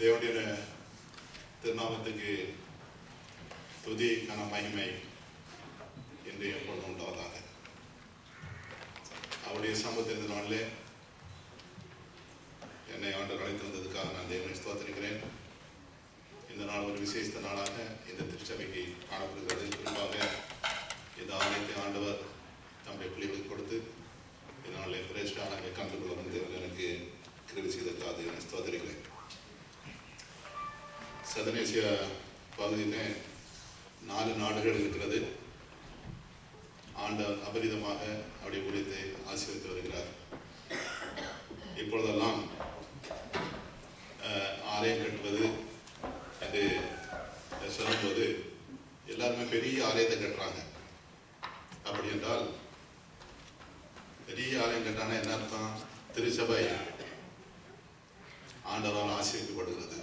தேவனுடைய திருநாமத்துக்கு துதிக்கான மகிமை என்று எப்பொழுது உண்டாவதாக. அவருடைய சமூகத்தின் நாளிலே என்னை ஆண்டு அழைத்து வந்ததுக்காக நான் தேவனை ஸ்தோத்திருக்கிறேன். இந்த நாள் ஒரு விசேஷ நாளாக இந்த திருச்சபைக்கு காணப்படுகிறது. குறிப்பாக இந்த ஆலயத்தை ஆண்டவர் தம்முடைய பிள்ளைகளுக்கு கொடுத்து இதனால் பிரேஷ்டாக நாங்கள் வந்து எனக்கு கிருவி செய்ததுக்காக தேவனை ஸ்தோத்திருக்கிறேன். சதனேசிய பகுதியில் நாலு நாடுகள் இருக்கிறது. ஆண்ட அபரிதமாக அவருடைய ஊழியத்தை ஆசீர்வித்து வருகிறார். இப்பொழுதெல்லாம் அஹ், ஆலயம் கட்டுவது என்று சொல்லும்போது எல்லாருமே பெரிய ஆலயத்தை கட்டுறாங்க. அப்படி என்றால் பெரிய ஆலயம் கட்டானா என்ன அர்த்தம்? திருச்சபை ஆண்டவரால் ஆசீர்விக்கப்படுகிறது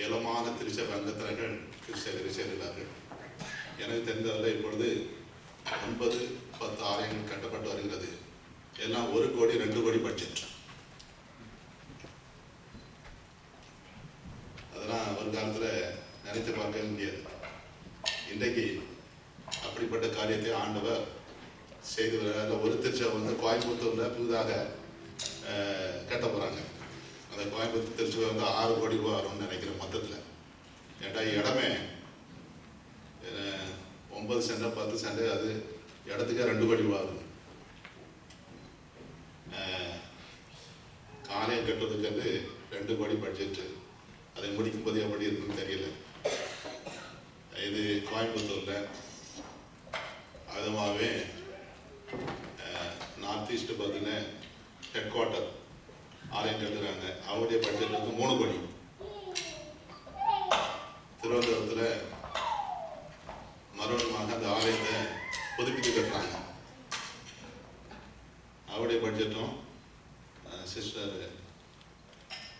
ஏலமான திருச்சபை அங்கத்தினர்கள் கிறிஸ்தவர்கள் சேர்கிறார்கள் எனக்கு தெரிந்ததில் இப்பொழுது ஒன்பது பத்து ஆலயங்கள் கட்டப்பட்டு வருகிறது. எல்லாம் ஒரு கோடி ரெண்டு கோடி பட்ஜெட். அதெல்லாம் ஒரு காலத்தில் நினைத்து பார்க்க முடியாது. இன்றைக்கு அப்படிப்பட்ட காரியத்தை ஆண்டவர் செய்து வருகிறார். ஒரு திருச்சபை வந்து கோயம்புத்தூரில் புதிதாக கட்ட போகிறாங்க அந்த கோயம்புத்தூர் திருச்சபை வந்து ஆறு கோடி ரூபா வரும்னு நினைக்கிறேன் மொத்தத்தில். ஏட்டா இடமே ஒன்பது சென்டை பத்து சென்டை அது இடத்துக்கே ரெண்டு கோடி ரூபா ஆகுது அஹ், கட்டுறதுக்கு வந்து ரெண்டு கோடி பட்ஜெட்டு அதை முடிக்கும் போது எப்படி இருக்குன்னு தெரியல. இது கோயம்புத்தூரில் அதுவாகவே நார்த் ஈஸ்ட் பார்த்தீங்கன்னா ஹெட் குவார்ட்டர் ஆலயம் கட்டுறாங்க அவருடைய பட்ஜெட் வந்து மூணு கோடி. திருவனந்தபுரத்தில் மறுபடியும் அந்த ஆலயத்தை புதுப்பித்து கட்டுறாங்க அவருடைய பட்ஜெட்டும் சிஸ்டர்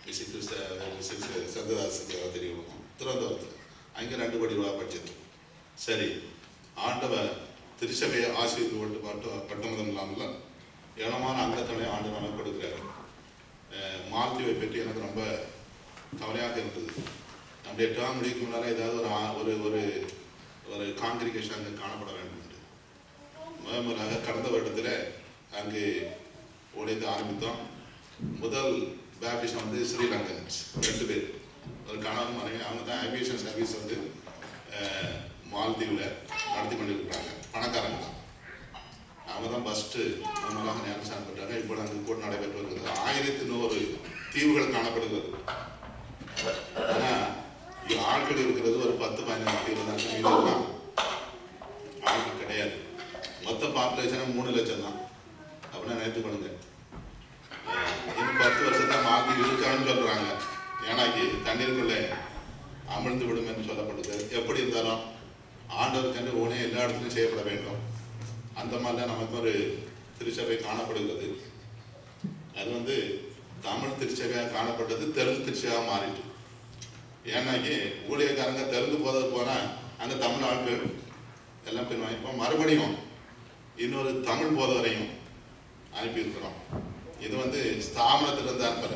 மிஸ்ஸி கிறிஸ்த மிஸ்ஸஸ் சந்ததாஸுக்கு தெரியும் திருவனந்தபுரத்தில் அங்கே ரெண்டு கோடி ரூபா பட்ஜெட் சரி ஆண்டவர் திருச்சபையை ஆசீர்வதித்து மட்டும் பட்டமதம் இல்லாமல் ஏனமான அங்கத்தனை ஆண்டு நமக்கு கொடுக்குறாரு அஹ் மார்த்திவை பற்றி எனக்கு ரொம்ப கவலையாக இருந்தது நம்முடைய டேர்ம் முடிக்கும் முன்னால ஏதாவது ஒரு ஒரு ஒரு ஒரு காங்கிரிகேஷன் அங்கே காணப்பட வேண்டும் என்று. கடந்த வருடத்தில் அங்கு உடைந்து ஆரம்பித்தோம். முதல் பேப்டிஷன் வந்து ஸ்ரீலங்கன்ஸ் ரெண்டு பேர். ஒரு கணவன் மனைவி அவங்க தான் ஏவியேஷன் சர்வீஸ் வந்து மால்தீவில் மாலத்தீவில் நடத்தி கொண்டிருக்கிறாங்க. பணக்காரங்க தான். அவங்க தான் ஃபஸ்ட்டு முதலாக ஞானசானம் இப்போ அங்கு கூட நடைபெற்று வருகிறது. ஆயிரத்தி நூறு தீவுகள் காணப்படுகிறது. ஆட்கள் இருக்கிறது ஒரு பத்து பதினஞ்சு தீவு தான். ஆட்கள் கிடையாது. மொத்த பாப்புலேஷன் மூணு லட்சம் தான். அப்படின்னா நினைத்து கொள்ளுங்க இன்னும் பத்து வருஷத்தா மாற்றி இருக்கான்னு சொல்றாங்க. ஏன்னாக்கி தண்ணீருக்குள்ளே அமிழ்ந்து விடும் என்று சொல்லப்படுது. எப்படி இருந்தாலும் ஆண்டவருக்கென்று ஊழியம் எல்லா இடத்துலையும் செய்யப்பட வேண்டும். அந்த மாதிரிலாம் நமக்கு ஒரு திருச்சபை காணப்படுகிறது. அது வந்து தமிழ் திருச்சபையாக காணப்பட்டது தெலுங்கு திருச்சபையாக மாறிட்டு. ஏன்னாக்கி ஊழியக்காரங்க தெலுங்கு போதற்கு போனால் அங்கே தமிழ் ஆட்கள் எல்லாம் பின் வாங்கிப்போம். மறுபடியும் இன்னொரு தமிழ் போதவரையும் அனுப்பியிருக்கிறோம். இது வந்து ஸ்தாபனத்திலிருந்து அனுப்புற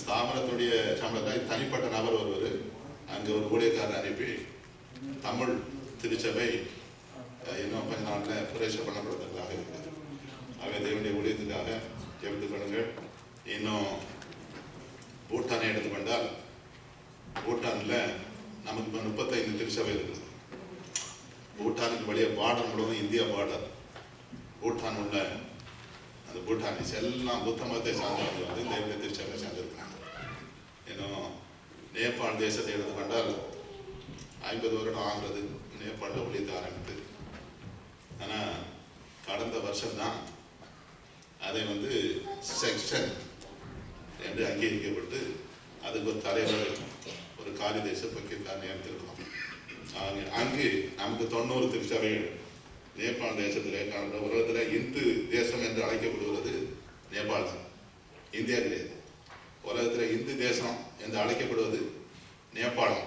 ஸ்தாபனத்துடைய சம்பளத்தில் தனிப்பட்ட நபர் ஒருவர் அங்கே ஒரு ஊழியக்காரர் அனுப்பி தமிழ் திருச்சபை இன்னும் கொஞ்ச நாளில் பிரவேசம் பண்ணப்படுவதற்காக இருக்கிறது ஆகவே தேவனுடைய ஊழியத்துக்காக ஜெபித்துக் இன்னும் பூட்டானை எடுத்துக்கொண்டால் பூட்டானில் நமக்கு இப்போ முப்பத்தைந்து திருச்சபை இருக்குது. பூட்டானுக்கு வழியே பார்டர் முழுவதும் இந்தியா பார்டர் பூட்டான் உள்ள அந்த பூட்டானிஸ் எல்லாம் புத்த மதத்தை சார்ந்தவர்கள் வந்து தேவனுடைய திருச்சபை சார்ந்திருக்கிறாங்க. இன்னும் நேபாள் தேசத்தை எடுத்துக்கொண்டால் ஐம்பது வருடம் ஆகிறது நேபாளில் ஒழித்து ஆரம்பித்து. ஆனால் கடந்த வருஷம்தான் அதை வந்து செக்ஷன் என்று அங்கீகரிக்கப்பட்டு அதுக்கு ஒரு தலைவர் ஒரு காலி தேச பக்கிற்காக நியமித்திருக்கிறோம். அங்கே அங்கு நமக்கு தொண்ணூறு திருச்சபைகள் நேபாள தேசத்திலே காண்ற உலகத்தில் இந்து தேசம் என்று அழைக்கப்படுகிறது நேபாள். தான் இந்தியா கிடையாது. உலகத்தில் இந்து தேசம் என்று அழைக்கப்படுவது நேபாளம்.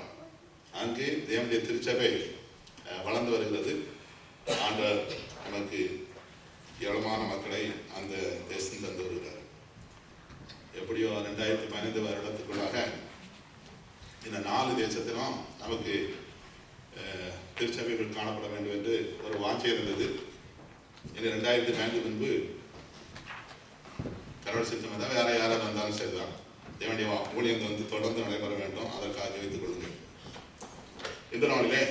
அங்கு தேவனுடைய திருச்சபை வளர்ந்து வருகிறது. ஆண்டவர் நமக்கு ஏழமான மக்களை அந்த தேசம் தந்து வருகிறார். எப்படியோ ரெண்டாயிரத்தி பதினைந்து வருடத்துக்குள்ளாக இந்த நாலு தேசத்திலும் நமக்கு அஹ், திருச்சபைகள் காணப்பட வேண்டும் என்று ஒரு வாஞ்சை இருந்தது. இது ரெண்டாயிரத்தி பதினைந்து முன்பு கடவுள் சித்தம் தான் வேற யாராவது வந்தாலும் சரிதான். தேவனுடைய வா- ஊழியம் வந்து தொடர்ந்து நடைபெற வேண்டும். அதற்காக வைத்துக் கொள்ளுங்கள் இந்த நாளிலே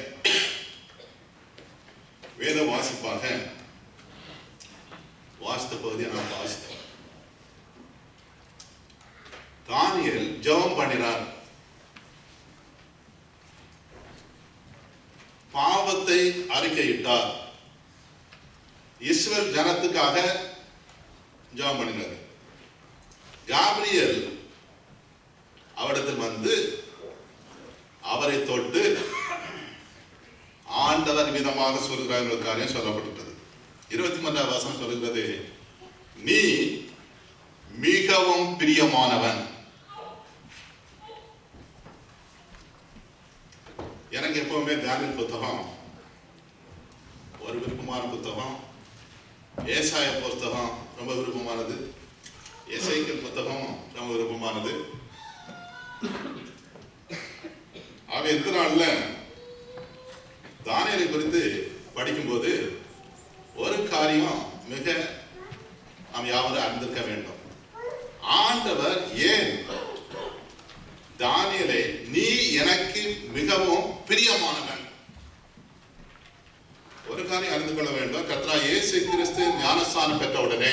வேத வாசிப்பாக வாசித்த பகுதியை நாம் வாசித்தோம். தானியல் ஜெபம் பண்ணினார். பாவத்தை அறிக்கையிட்டார். இஸ்ரேல் ஜனத்துக்காக ஜெபம் பண்ணினார். காபிரியல் அவரிடத்தில் வந்து அவரை தொட்டு ஆண்டவர் விதமாக சொல்கிறார் என்ற காரியம் சொல்லப்பட்டுள்ளது இருபத்தி மூன்றாம் வசனம் சொல்கிறது நீ மிகவும் பிரியமானவன். எனக்கு எப்பவுமே தியானின் புத்தகம் ஒரு விருப்பமான புத்தகம் ஏசாய புத்தகம் ரொம்ப விருப்பமானது ஏசைக்கல் புத்தகம் ரொம்ப விருப்பமானது. அவ எந்த நாள்ல தானியலை குறித்து படிக்கும்போது ஒரு காரியம் மிக நாம் யாவரும் அறிந்திருக்க வேண்டும். ஆண்டவர் ஏன் தானியலை நீ எனக்கு மிகவும் பிரியமானவன். ஒரு காரியம் அறிந்து கொள்ள வேண்டும். கத்ரா இயேசு கிறிஸ்து ஞானஸ்தானம் பெற்ற உடனே.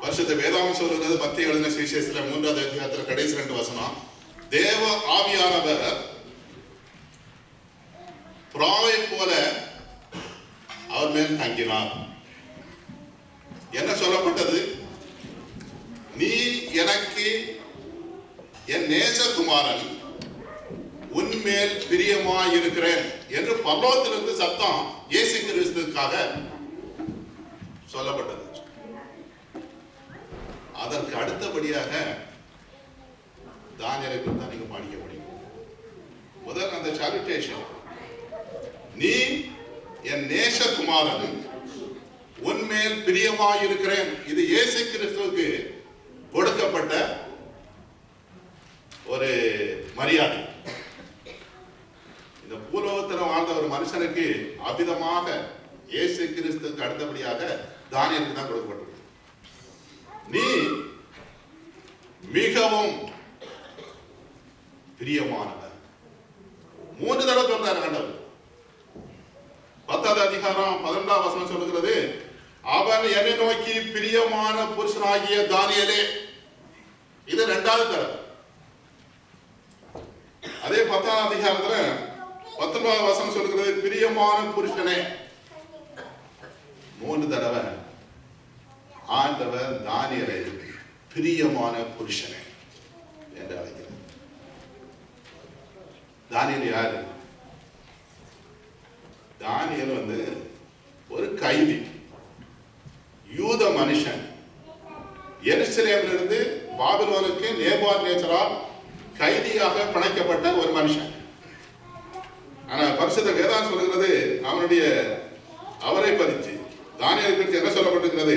வருஷத்தை வேதாகம் சொல்றது பத்தி எழுதின சுவிசேஷத்துல மூன்றாவது அதிகாரத்துல கடைசி ரெண்டு வசனம். தேவ ஆவியானவர் புறாவை போல அவர் மேல் தங்கினார். என்ன சொல்லப்பட்டது? நீ எனக்கு என் நேசகுமாரன் உன்மேல் பிரியமாய் இருக்கிறேன் என்று பரலோகத்திலிருந்து சத்தம் இயேசு கிறிஸ்துக்காக சொல்லப்பட்டது. அதற்கு அடுத்தபடியாக தானியலை குறித்து தான் நீங்க படிக்க முடியும். முதல் அந்த சாலிட்டேஷன் நீ என் நேசகுமாரன் உன்மேல் பிரியமாய் இருக்கிறேன் இது இயேசு கிறிஸ்துவுக்கு கொடுக்கப்பட்ட ஒரு மரியாதை. பூலோகத்தில் வாழ்ந்த ஒரு மனுஷனுக்கு அபிதமாக இயேசு கிறிஸ்துக்கு அடுத்தபடியாக தானியலுக்கு தான் கொடுக்கப்பட்டது நீ மிகவும் பிரியமானவர். மூன்று தடவை சொல்றாரு ஆண்டவர் பத்தாவது அதிகாரம் பதினெண்டாம் வசனம் சொல்லுகிறது அவன் என்னை நோக்கி பிரியமான புருஷனாகிய தானியலே. இது ரெண்டாவது தடவை. அதே பத்தாம் அதிகாரத்துல பத்தொன்பதாம் வசனம் சொல்லுகிறது பிரியமான புருஷனே மூன்று தடவை ஆண்டவர் தானியலை பிரியமான புருஷனே என்று அழைக்கிறார். தானியல் யாரு? தானியல் வந்து ஒரு கைதி யூத மனுஷன். எருசலேமிலிருந்து பாபிலோனுக்கு நேபார் நேச்சரால் கைதியாக பிணைக்கப்பட்ட ஒரு மனுஷன். ஆனா பரிசுத்த வேதம் சொல்கிறது அவனுடைய அவரை பறிச்சு தானியலை குறித்து என்ன சொல்லப்பட்டிருக்கிறது?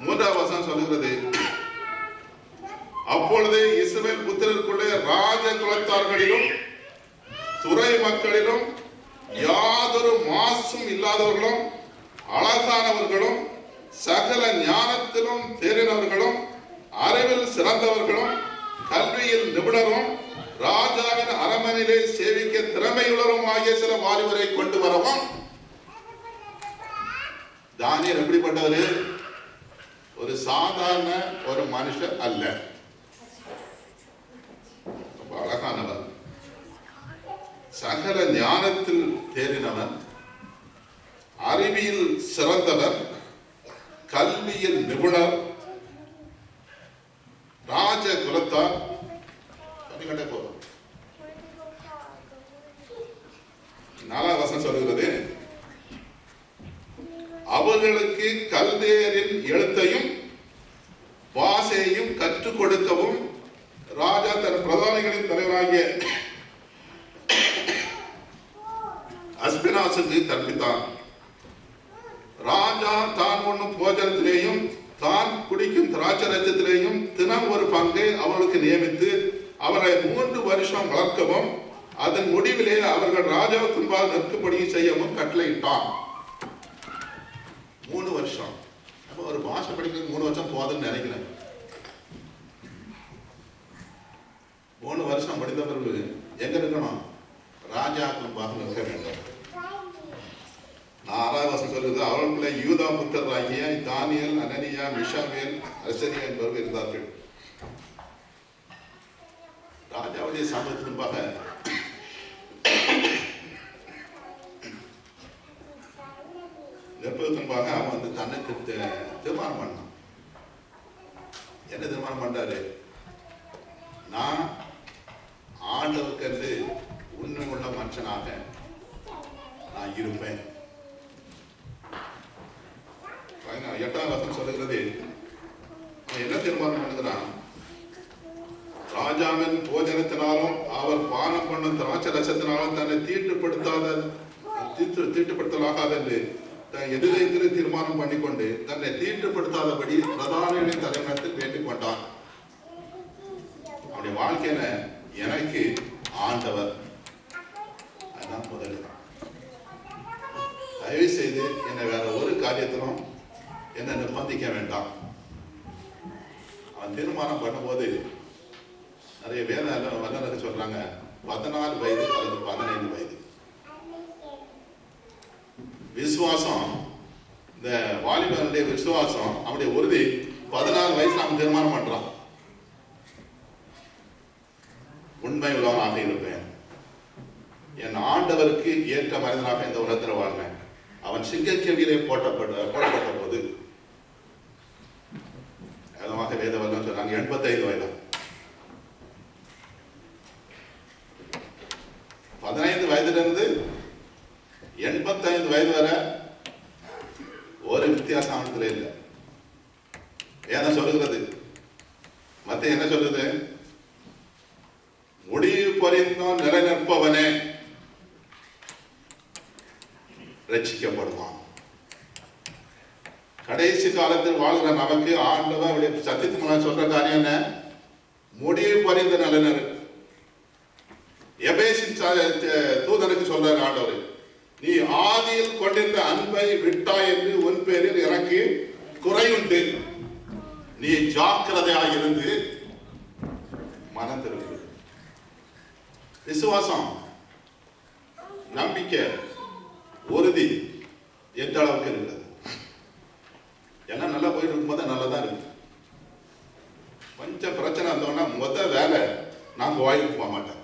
மூன்றாம் வசனம் சொல்லுகிறது அப்பொழுது இஸ்ரவேல் புத்திரருக்குள்ளே ராஜ குலத்தார்களிலும் துறை மக்களிலும் யாதொரு மாசும் இல்லாதவர்களும் அழகானவர்களும் சகல ஞானத்திலும் தேறினவர்களும் அறிவில் சிறந்தவர்களும் கல்வியில் நிபுணரும் ராஜாவின் அரமனையிலே சேவிக்க திறமையுள்ளவரும் ஆகிய சில வாலிபரை கொண்டு வரவும். தானியல் எப்படிப்பட்டவர்? ஒரு சாதாரண ஒரு மனுஷர் அல்ல. ரொம்ப அழகானவர். சகல ஞானத்தில் தேறினவன். அறிவியல் சிறந்தவர். கல்வியில் நிபுணர். ராஜ குலத்தார் கண்டே போதும். நாலாம் வசனம் சொல்லுகிறது. அவர்களுக்கு கல்தேரின் எழுத்தையும் பாசையையும் கற்றுக் கொடுக்கவும் ராஜா தன் பிரதானிகளின் தலைவராகிய அஸ்பினாசுக்கு கற்பித்தான். ராஜா தான் ஒண்ணும் போஜனத்திலேயும் தான் குடிக்கும் திராட்சரத்திலேயும் தினம் ஒரு பங்கை அவர்களுக்கு நியமித்து அவரை மூன்று வருஷம் வளர்க்கவும் அதன் முடிவிலே அவர்கள் ராஜாவுக்கு நிற்கும்படி செய்யவும் கட்டளையிட்டான். மூணு வருஷம். அப்போ ஒரு பாஷை படிக்கிறது மூணு வருஷம் போதும்னு நினைக்கிறேன். மூணு வருஷம் படித்த பிறகு எங்க இருக்கணும்? ராஜா முன்பாக நிற்க வேண்டும். நான் ஆறாவது வருஷம் சொல்லுது அவர்களுக்குள்ள யூதா புத்தராகிய தானியல் அனனியா மிஷாவேல் அரசனியா என்பவர்கள் இருந்தார்கள். ராஜாவுடைய சமூகத்துக்கு முன்பாக நிற்பதற்கு முன்பாக அவன் வந்து தன்னை தீர்மானம் பண்ணான் என்ன தீர்மானம் பண்றாரு நான் ஆண்டவருக்கு உண்மை உள்ள மனுஷனாக நான் இருப்பேன் பதினா- எட்டாம் வசனம் சொல்லுகிறது அவன் என்ன தீர்மானம் பண்ணுகிறான் ராஜாவின் போஜனத்தினாலும் அவர் பானம் பண்ணும் திராட்சை ரசத்தினாலும் தன்னை தீட்டுப்படுத்தாத தீட்டு தீட்டுப்படுத்தலாகாது என்று தன் எதிரேந்திர தீர்மானம் பண்ணிக்கொண்டு தன்னை தீட்டுப்படுத்தாதபடி பிரதானியின் தலைமையத்தில் வேண்டிக் கொண்டான் அவனுடைய வாழ்க்கையில எனக்கு ஆண்டவர் அதுதான் முதல் தயவு செய்து என்னை வேற ஒரு காரியத்திலும் என்னை நிர்பந்திக்க வேண்டாம் அவன் தீர்மானம் பண்ணும்போது நிறைய வேத வல்லுநர்கள் சொல்றாங்க பதினாலு வயது அல்லது பதினைந்து வயது விசுவாசம் இந்த வாலிபனுடைய விசுவாசம் அவனுடைய உறுதி. பதினாலு வயசுல அவன் தீர்மானம் பண்றான். உண்மை உள்ளவனாக இருப்பேன். என் ஆண்டவருக்கு ஏற்ற மனிதனாக இந்த உலகத்தில் வாழ்ந்தேன். அவன் சிங்கக்கேவியிலே போட்டப்பட்ட போடப்பட்ட போது வேதமாக வேத வல்லம் சொன்னாங்க எண்பத்தைந்து வயது. பதினைந்து வயதிலிருந்து எண்பத்தைந்து வயது வரை ஒரு வித்தியாசம் அவனத்தில் இல்லை. ஏன்னா சொல்லுகிறது மத்த என்ன சொல்லுது முடிவு பொறிந்தும் நிலைநிற்பவனே. ரட்சிக்கப்படுவான். கடைசி காலத்தில் வாழ்கிற நமக்கு ஆண்டவர் சத்தியத்து சொல்ற காரியம் என்ன? முடிவு பறிந்த நலனர் எபேசின் தூதனுக்கு சொல்றாரு ஆண்டவர் நீ ஆதியில் கொண்டிருந்த அன்பை விட்டாய் என்று உன் பேரில் எனக்கு குறையுண்டு. நீ ஜாக்கிரதையாக இருந்து மனம் திருப்பு. விசுவாசம் நம்பிக்கை உறுதி எந்த அளவுக்கு இருக்கிறது? எல்லாம் நல்லா போயிட்டு இருக்கும்போது நல்லா தான் இருக்கு. கொஞ்சம் பிரச்சனை இருந்தோம்னா முத வேலை நான் கோயிலுக்கு போக மாட்டேன்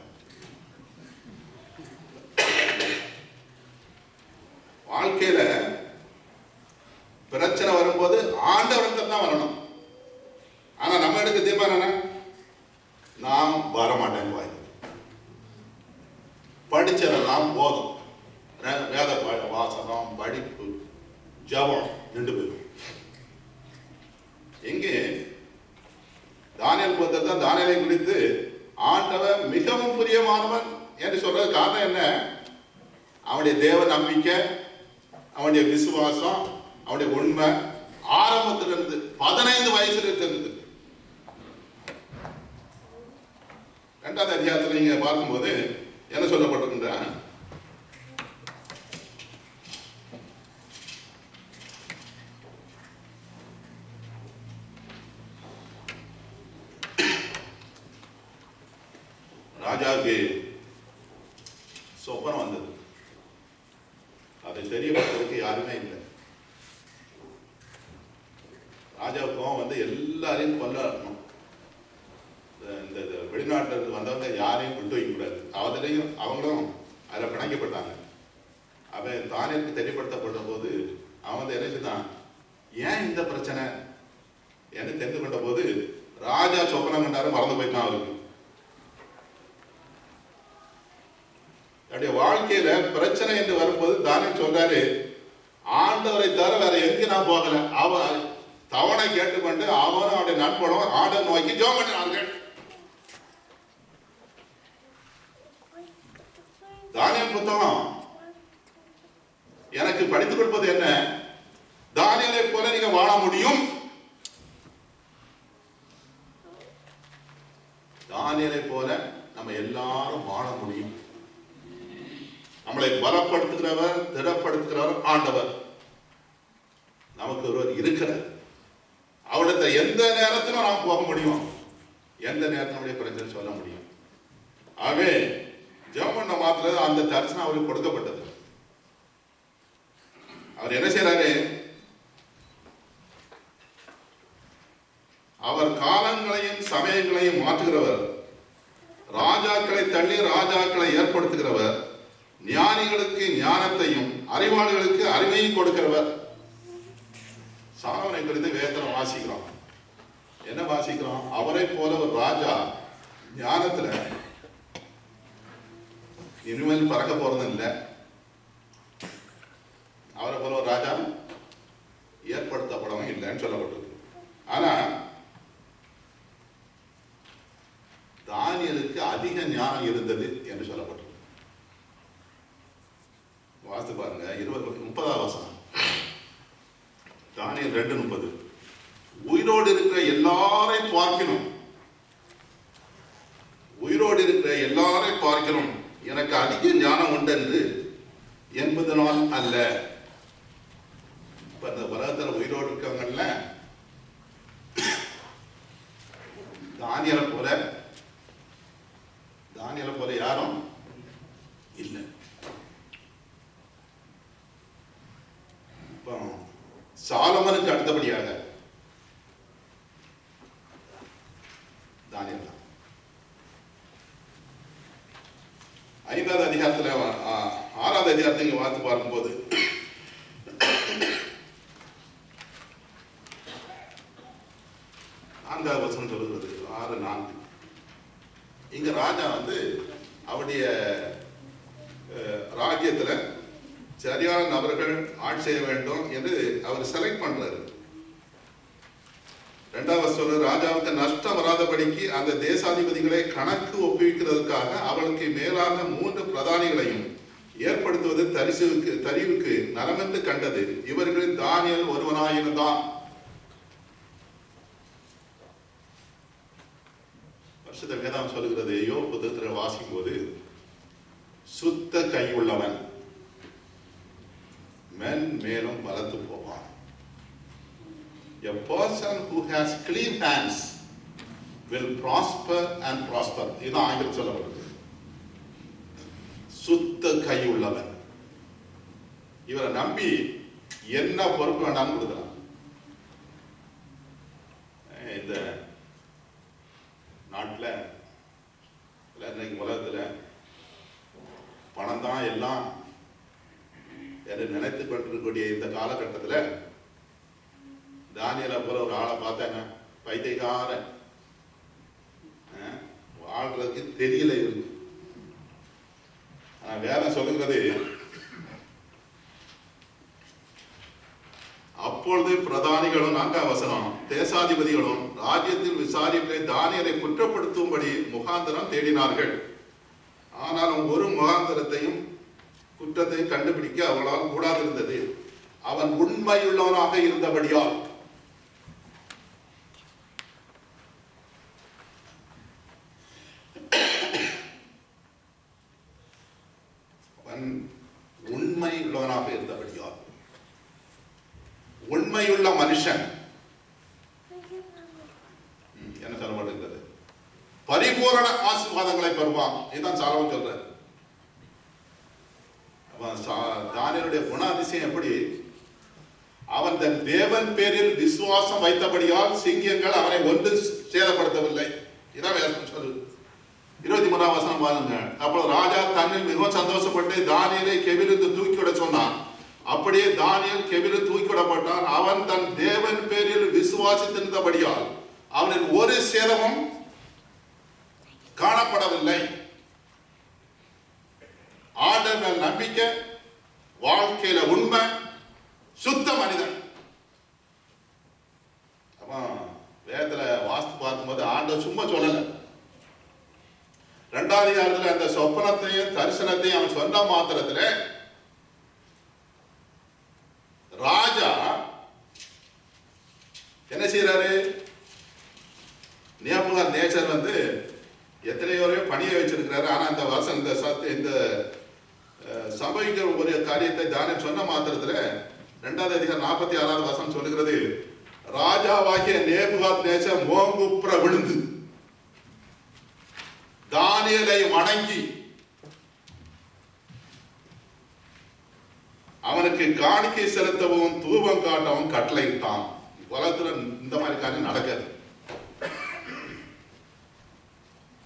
வாழ்க்கையில பிரச்சனை வரும்போது ஆண்டவர்கிட்ட தான் வரணும் ஆனா நம்ம எடுக்க தீர்மானம் என்ன நான் வரமாட்டேன் கோயில் படிச்சதெல்லாம் போதும் வே- வேத ப- வாசகம் படிப்பு ஜபம் நின்று போயிடும் எங்கே தானியல் புத்தகத்தை தானியலை குறித்து ஆண்டவர் மிகவும் பிரியமானவன் என்று சொல்றது காரணம் என்ன? அவனுடைய தேவ நம்பிக்கை அவனுடைய விசுவாசம் அவனுடைய உண்மை ஆரம்பத்துல இருந்து பதினைந்து வயசுல இருக்கிறது ரெண்டாவது அதிகாரத்தில் நீங்க பார்க்கும்போது என்ன சொல்லப்பட்டிருக்கின்ற ராஜாவுக்கு சொப்பனம் வந்தது அதை தெரியப்படுத்துறதுக்கு யாருமே இல்லை ராஜாவுக்கும் வந்து எல்லாரையும் கொல்லணும் இந்த- இந்த இந்த வெளிநாட்டுல இருந்து வந்தவங்க யாரையும் விட்டு வைக்க கூடாது அவதிலையும் அவங்களும் அதில் பிணைக்கப்பட்டாங்க அவன் தானியலுக்கு தெரியப்படுத்தப்பட்ட போது அவன் வந்து என்ன செய்தான் ஏன் இந்த பிரச்சனை. என்று தெரிந்து கொண்ட போது ராஜா சொப்பனம் கண்டாரு மறந்து போயிட்டான் அவருக்கு. தன்னுடைய வாழ்க்கையில பிரச்சனை என்று வரும்போது தானியம் சொல்றாரு ஆண்டவரை தவிர வேற எங்கே நான் போகல. அவன் தவணை கேட்டுக்கொண்டு அவனும் அவருடைய நண்பனும் ஆண்டவர் நோக்கி ஜோம் பண்ணினார்கள். தானியம் புத்தகம் எனக்கு படித்துக் கொடுப்பது என்ன? வாழ முடியும்? தானியலை போல நம்ம எல்லாரும் வாழ முடியும். நம்மளை பலப்படுத்துகிறவர் திடப்படுத்துகிறவர் ஆண்டவர். நமக்கு ஒருவர் இருக்கிறார். அவரிடத்த எந்த நேரத்திலும் நாம் போக முடியும். எந்த நேரத்தில் நம்முடைய பிரச்சனை சொல்ல முடியும். ஆகவே ஜெபம் பண்ண மாத்திர அந்த தரிசனம் அவருக்கு கொடுக்கப்பட்டது. அவர் என்ன செய்யறாரு அவர் காலங்களையும் சமயங்களையும் மாற்றுகிறவர் ராஜாக்களை தள்ளி ராஜாக்களை ஏற்படுத்துகிறவர் ஞானிகளுக்கு ஞானத்தையும் அறிவாளிகளுக்கு அறிவையும் கொடுக்கிறவர். சாலவனை குறித்து வேதனை வாசிக்கிறோம் என்ன வாசிக்கிறோம் அவரை போல ஒரு ராஜா ஞானத்துல இனிமேல் பறக்க போறது இல்லை அவரை போல ஒரு ராஜா ஏற்படுத்தப்படவும் இல்லைன்னு சொல்லப்பட்டிருக்கு ஆனா தானியலுக்கு அதிக ஞானம் இருந்தது என்று சொல்லப்பட்டிருக்கு வாசித்து பாருங்க இருபது முப்பதாம் வசனம் தானியல் ரெண்டு முப்பது உயிரோடு இருக்கிற எல்லாரையும் பார்க்கணும். உயிரோடு இருக்கிற எல்லாரையும் பார்க்கணும். எனக்கு அதிக ஞானம் உண்டு என்று நாள் அல்ல. இப்ப இந்த உலகத்தில் உயிரோடு இருக்கவங்கல்ல தானியலை போல. தானியலை போல யாரும் இல்லை. இப்போ சாலமனுக்கு அடுத்தபடியாக தானியல் ஐந்தாவது அதிகாரத்துல ஆறாவது அதிகாரத்தை இங்க வாத்து பார்க்கும்போது நான்காவது வசனம் சொல்லுகிறது ஆறு நான்கு இங்க ராஜா வந்து அவருடைய ராஜ்யத்தில் சரியான நபர்கள் ஆட்சி செய்ய வேண்டும் என்று அவர் செலக்ட் பண்றாரு ரெண்டாவது சொல்ற ராஜாவுக்கு நஷ்டம் வராதபடிக்கு அந்த தேசாதிபதிகளை கணக்கு ஒப்புவிக்கிறதுக்காக அவளுக்கு மேலாக மூன்று பிரதானிகளையும் ஏற்படுத்துவது தரிசுவுக்கு தரிவுக்கு நலமென்று கண்டது. இவர்களில் தானியல் ஒருவனாயிருந்தான். வருஷத்தை வேதாம் சொல்லுகிறது யோ புத்தகத்தில் வாசிக்கும் போது சுத்த கையுள்ளவன் மென் மேலும் வளர்த்து போவான். A person who has clean hands will prosper and prosper. இதுதான் ஆங்கிலம் சொல்லப்படுது சுத்த கை உள்ளவன் இவரை நம்பி என்ன பொறுப்பு வேண்டாம்னு கொடுக்கலாம். இந்த நாட்டில் இல்லை இன்னைக்கு உலகத்தில் பணம் தான் எல்லாம் என்று நினைத்து கொண்டிருக்கக்கூடிய இந்த காலகட்டத்தில் தானியலை போல ஒரு ஆளை பார்த்தாங்க. பைத்தியக்காரன். அஹ், வாழ்றதுக்கு தெரியல இருக்கு ஆனா வேதம் சொல்லுகிறது அப்பொழுது பிரதானிகளும் நான்காம் வசனம் தேசாதிபதிகளும் ராஜ்யத்தில் விசாரிப்பை தானியரை குற்றப்படுத்தும்படி முகாந்தரம் தேடினார்கள். ஆனாலும் ஒரு முகாந்தரத்தையும் குற்றத்தையும் கண்டுபிடிக்க அவளால் கூடாதிருந்தது. அவன் உண்மையுள்ளவனாக இருந்தபடியால் அவன் உண்மை உள்ளவனாக இருந்தபடியால் உண்மையுள்ள மனுஷன். ம், என்ன சொல்லப்படுகிறது பரிபூரண ஆசீர்வாதங்களை பெறுவான். இதுதான் சாலவன் சொல்றேன் அவன் சா- குணாதிசயம் எப்படி? அவன் தன் தேவன் பேரில் விசுவாசம் வைத்தபடியால் சிங்கியங்கள் அவனை ஒன்று சேதப்படுத்தவில்லை. இதான் சொல்லு இருபத்தி மூணாம் வசனம் பாருங்க. அப்போ ராஜா தன்னில் மிகவும் சந்தோஷப்பட்டு தானியலை கெவிலிருந்து தூக்கிவிட சொன்னான். அப்படியே தானியல் கெவிலில் தூக்கிவிடப்பட்டான் அவன் தன் தேவன் பேரில் விசுவாசித்திருந்தபடியால் அவனின் ஒரு சேதமும் காணப்படவில்லை. ஆண்டவர் நம்பிக்கை வாழ்க்கையில உண்மை சுத்த மனிதன். அப்ப வேதத்துல வாஸ்து பார்க்கும்போது ஆண்டவர் சும்மா சொல்லல. ரெண்டாவது காலத்துல அந்த சொப்பனத்தையும் தரிசனத்தையும் அவன் சொன்ன மாத்திரத்துல ராஜா என்ன செய்யறாரு நேபுகார் நேச்சர் வந்து எத்தனையோ பணியை வச்சிருக்கிறாரு. ஆனா இந்த வருஷம் இந்த சத்து இந்த சம்பவிக்கிற ஒரு காரியத்தை தானே சொன்ன மாத்திரத்துல ரெண்டாவது அதிகாரம் நாற்பத்தி ஆறாவது வருஷம் சொல்லுகிறது ராஜாவாகிய நேபுகாத் நேச்சர் மோங்குப்புற விழுந்து தானியலை வணங்கி அவனுக்கு காணிக்கை செலுத்தவும் தூபம் காட்டவும் கட்டளையிட்டான். உலகத்துல இந்த மாதிரி காரியம் நடக்காது.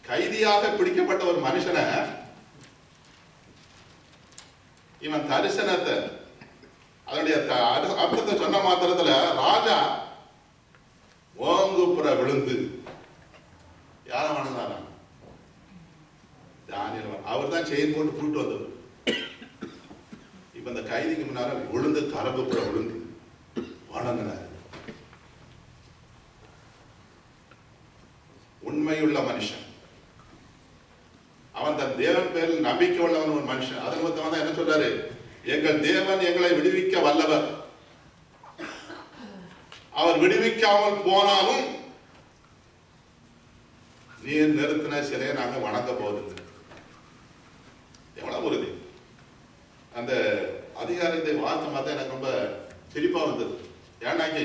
கைதியாக பிடிக்கப்பட்ட ஒரு மனுஷனை இவன் தரிசனத்தை அதனுடைய அர்த்தத்தை சொன்ன மாத்திரத்துல ராஜா ஓங்குப்புற விழுந்து யார வணங்கினாரா தானியல் அவர் தான் செயின் போட்டு கூட்டு வந்தவர். இந்த விழுந்து தரப்புப்புற விழுந்து வணங்கினார் உண்மையுள்ள மனுஷன் அவன் தன் தேவன் பேரில் நம்பிக்கை உள்ளவன் ஒரு மனுஷன் அதன் மொத்தம் தான் என்ன சொல்றாரு எங்கள் தேவன் எங்களை விடுவிக்க வல்லவர் அவர் விடுவிக்காமல் போனாலும் நீர் நிறுத்தின சிலையை நாங்க வணங்க போகுது எவ்வளவு உறுதி அந்த அதிகாரத்தை வார்த்தை பார்த்தா எனக்கு ரொம்ப சிரிப்பா வந்தது ஏன்னாக்கி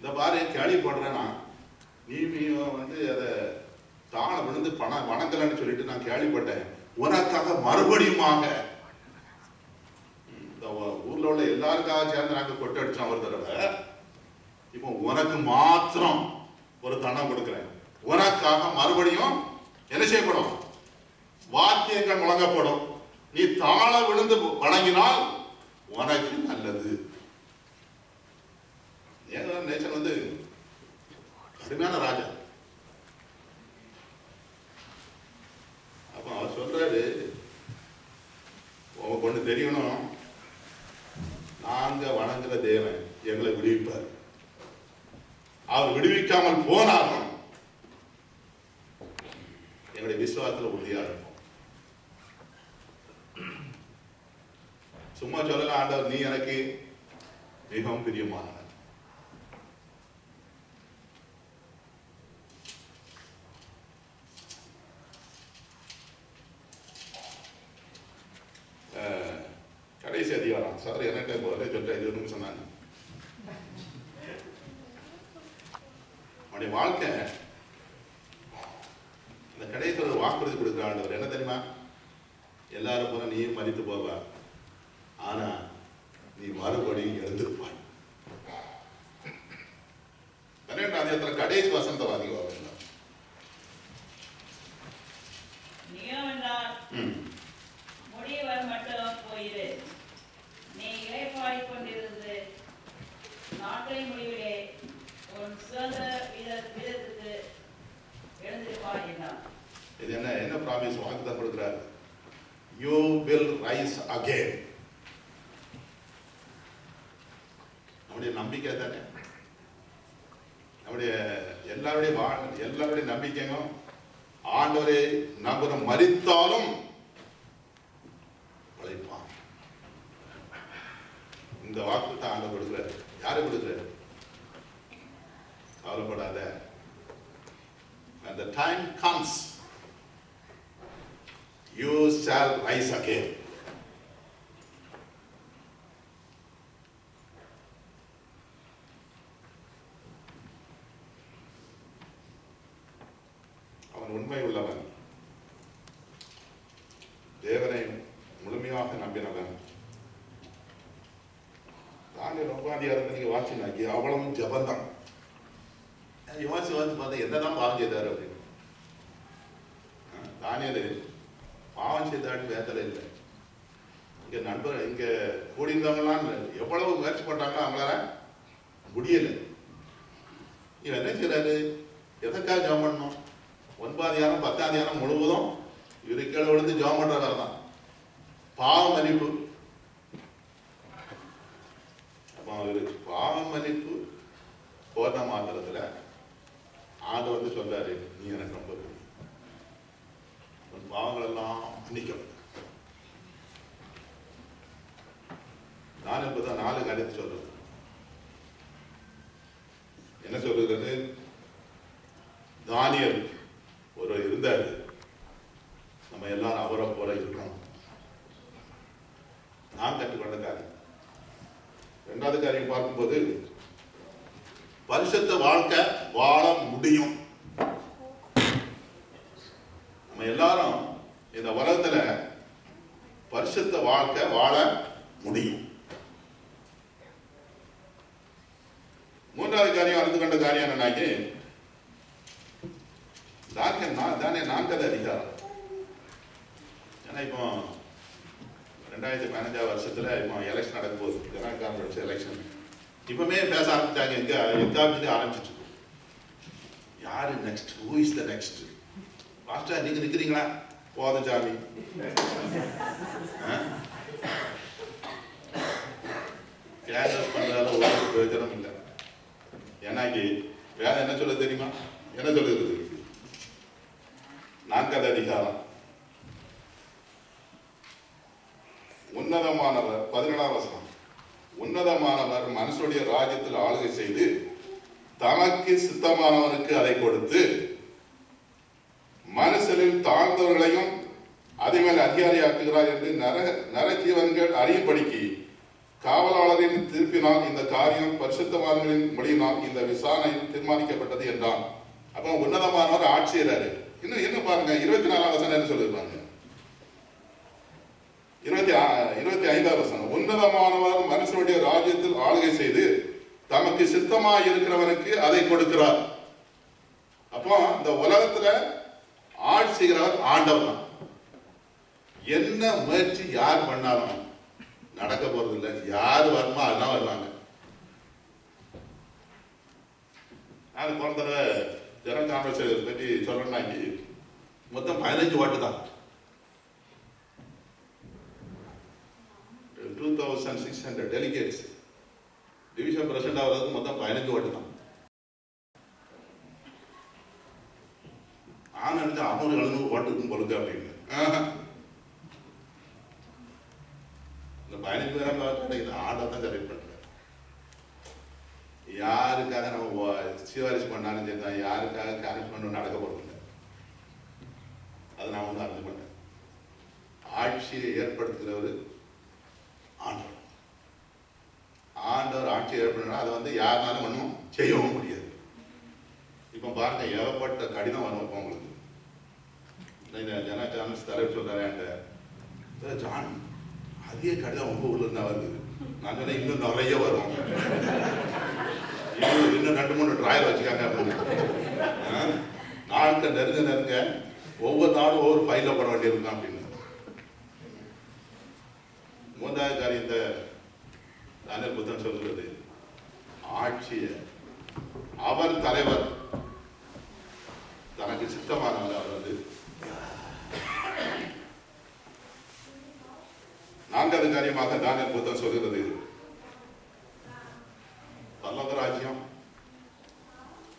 இந்த பாரு கேள்வி போடுறேன்னா நீ நீயும் வந்து அதை தாழ விழுந்து பணம் வணங்கலன்னு சொல்லிட்டு நான் கேள்விப்பட்டேன் உனக்காக மறுபடியுமாக இந்த ஊர்ல உள்ள எல்லாருக்காக சேர்ந்து நாங்க கொட்டடிச்சோம் ஒரு தடவை. இப்போ உனக்கு மாத்திரம் ஒரு தனம் கொடுக்கிறேன். உனக்காக மறுபடியும் என்ன செய்யப்படும்? வாத்தியங்கள் முழங்கப்படும். நீ தாழ விழுந்து வணங்கினால் உனக்கு நல்லது. ஏன்னா நேச்சர் வந்து கடுமையான ராஜா அப்ப அவர் சொல்றாரு உங்க பொண்ணு தெரியணும் நாங்க வணங்குற தேவன் எங்களை விடுவிப்பார் அவர் விடுவிக்காமல் போனாலும் எங்களுடைய விசுவாசத்துல உறுதியா இருப்போம் சும்மா சொல்லல ஆண்டவர் நீ எனக்கு மிகவும் பிரியமானவர் அஹ், வரான் சார் எனக்கு போதே சொல்லிட்டேன் இது ஒன்று சொன்னாங்க அவனுடைய வாழ்க்கை இந்த கடைசியில் ஒரு வாக்குறுதி கொடுக்குற ஆண்டவர் என்ன தெரியுமா எல்லாரும் போல நீயும் மதிப்பு போவ ஆனா நீ மறுபடியும் எழுந்திருப்பாய் பன்னெண்டாம் அதிகாரத்துல கடைசி வசந்தவாதி வாங்க நீயும் என்றால் ம் முடியவர் மட்டும் போயிரு நீ இளைப்பாடிக் கொண்டிருந்து நாட்களின் முடிவிலே உன் சுதந்திர வித விதத்துக்கு எழுந்திருப்பாய் என்றான் இது என்ன என்ன ப்ராமிஸ் வாக்குதான் கொடுக்குறாரு யூ வில் ரைஸ் அகேன் நம்முடைய நம்பிக்கை தானே? நம்முடைய எல்லாருடைய வாழ் எல்லாருடைய நம்பிக்கையும் ஆண்டவரை நம்புற மறித்தாலும் உழைப்பான் இந்த வாக்கு தான் ஆண்டவர் கொடுக்குறாரு. யாரு கொடுக்குறாரு? கவலைப்படாத. When time time comes you shall rise again அவன் உண்மை உள்ளவன் தேவனை முழுமையாக நம்பினவன் தாங்க ரொம்ப அதிகாரத்தை நீங்க வாசினாக்கி அவ்வளவும் ஜபந்தான் யோசிச்சு யோசிச்சு பார்த்தா என்னதான் பாவம் செய்தாரு அப்படின்னு தானியல் தாண்டி செய்தாட்டு வேதலை இல்லை. இங்கே நண்பர் இங்க இல்லை. எவ்வளவு முயற்சி பண்றாங்களோ அவங்களால முடியல. இவன் என்ன செய்யறாரு எதற்காக ஜாம் பண்ணணும்? ஒன்பதாம் தியானம் பத்தாம் தியானம் முழுவதும் இவரு கீழே விழுந்து ஜாம் பண்ணுறவர் தான். பாவ மன்னிப்பு. அப்போ அவருக்கு பாவ மன்னிப்பு போன மாத்திரத்துல ஆண்டு வந்து சொல்றாரு நீ எனக்கு ரொம்ப பிடிக்கும். பாவங்கள் எல்லாம் மன்னிக்கும் நான் இப்பதான் நாலு காரியத்தை சொல்றது. என்ன சொல்றது தானியல் ஒரு இருந்தார். நம்ம எல்லாரும் அவரை போல இருக்கணும். நான் கற்றுக்கொண்ட காரியம். ரெண்டாவது காரியம் பார்க்கும்போது பரிசுத்த வாழ்க்கை வாழ முடியும் நம்ம எல்லாரும் இந்த உலகத்துல பரிசுத்த வாழ்க்கை வாழ முடியும் மூன்றாவது காரியம் அறிந்து கொண்ட காரியம் என்னன்னாக்கி தானே நான் தானே நான்காவது அதிகாரம் ஏன்னா இப்போ ரெண்டாயிரத்தி பதினஞ்சாவது வருஷத்துல இப்போ எலெக்ஷன் நடக்க போகுது ஜனநாயக காங்கிரஸ் எலெக்ஷன் இப்பவுமே பேச ஆரம்பிச்சாங்க எங்க எங்க ஆரம்பிச்சிட்டு யாரு next who is the next master நீங்க நிக்கிறீங்களா? போதும் சாமி. கேரஸ் பண்றதால ஒரு பிரயோஜனம் இல்லை. ஏன்னாக்கி வேலை என்ன சொல்ல தெரியுமா? என்ன சொல்லுது நான்காவது அதிகாரம். உன்னதமானவர் பதினேழாம் வசனம். உன்னதமானவர் மனுஷனுடைய ராஜ்யத்தில் ஆளுகை செய்து தனக்கு சித்தமானவனுக்கு அதை கொடுத்து மனுஷனில் தாழ்ந்தவர்களையும் அதே மேல் அதிகாரியாக்குகிறார் என்று நர நரஜீவன்கள் அறியும்படிக்கு காவலாளரின் திருப்பினால் இந்த காரியம் பரிசுத்தவான்களின் மொழியினால் இந்த விசாரணை தீர்மானிக்கப்பட்டது என்றான். அப்போ உன்னதமானவர் ஆட்சியராரு. இன்னும் என்ன பாருங்க இருபத்தி நாலாம் வசனம் சொல்லியிருப்பாங்க? இருபத்தி இருபத்தி ஐந்தாம் வசனம். உன்னதமானவர் மனுஷனுடைய ராஜ்யத்தில் ஆளுகை செய்து தமக்கு சித்தமா இருக்கிறவனுக்கு அதை கொடுக்கிறார். அப்போ இந்த உலகத்துல ஆட்சி செய்கிறவர் ஆண்டவர் தான் என்ன முயற்சி யார் பண்ணாலும் நடக்க போறது இல்லை. யார் வருமோ அதெல்லாம் வருவாங்க. நான் போன தடவை ஜன காங்கிரஸ் பற்றி சொல்லணும்னாக்கி மொத்தம் பதினஞ்சு ஓட்டு தான். Two thousand six hundred delegates division president ஆகிறதுக்கு மொத்தம் பதினஞ்சு ஓட்டு தான் நான் நினைச்சா அறுநூறு எழுநூறு ஓட்டுக்கும் பொழுது அப்படின்னு இந்த பதினஞ்சு பேராக இந்த ஆண்டை தான் செலக்ட் பண்ணுறேன் யாருக்காக நம்ம வா- சிபாரிசு பண்ணாலும் சரி தான் யாருக்காக கேரக்ட் பண்ணணும் நடக்க போறது அதை நான் வந்து அறிஞ்சு பண்ணேன் ஆட்சியை ஏற்படுத்துகிறவர் ஆண்டவர் ஆண்டவர் ஆட்சி ஏற்படுனா அதை வந்து யாருனாலும் ஒன்றும் செய்யவும் முடியாது. இப்போ பாருங்க ஏகப்பட்ட கடிதம் வரும் இப்போ உங்களுக்கு. இந்த ஜனா சான்ஸ் தலைவர் சொல்றாரு ஜான் அதிக கடிதம் உங்க ஊர்ல இருந்தா வருது. நான் சொன்னேன் இன்னும் நிறைய வரும். இன்னும் இன்னும் ரெண்டு மூணு டிராயர் வச்சுக்காங்க அப்படின்னு. ஆ? நெருங்க நெருங்க ஒவ்வொரு நாளும் ஒவ்வொரு ஃபைல போட வேண்டியிருக்கான் அப்படின்னு. மூன்றாவது காரியத்தை தானே புத்தன் சொல்கிறது ஆட்சியை அவர் தலைவர் தனக்கு சித்தமானவர் அவரது நான்காவது காரியமாக தானே புத்தன் சொல்கிறது பல்லவ ராஜ்யம்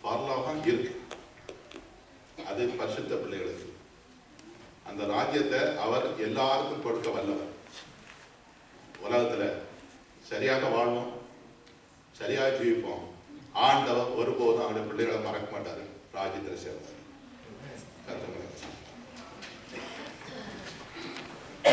பல்லவம் இருக்கு. அது பரிசுத்த பிள்ளைகளுக்கு. அந்த ராஜ்யத்தை அவர் எல்லாருக்கும் கொடுக்க வல்லவர். உலகத்துல சரியாக வாழ்வோம் சரியாக ஜீவிப்போம். ஆண்டவர் ஒருபோதும் அவருடைய பிள்ளைகளை மறக்க மாட்டார். ராஜேந்திர சேர்ந்தார் கத்தவங்களை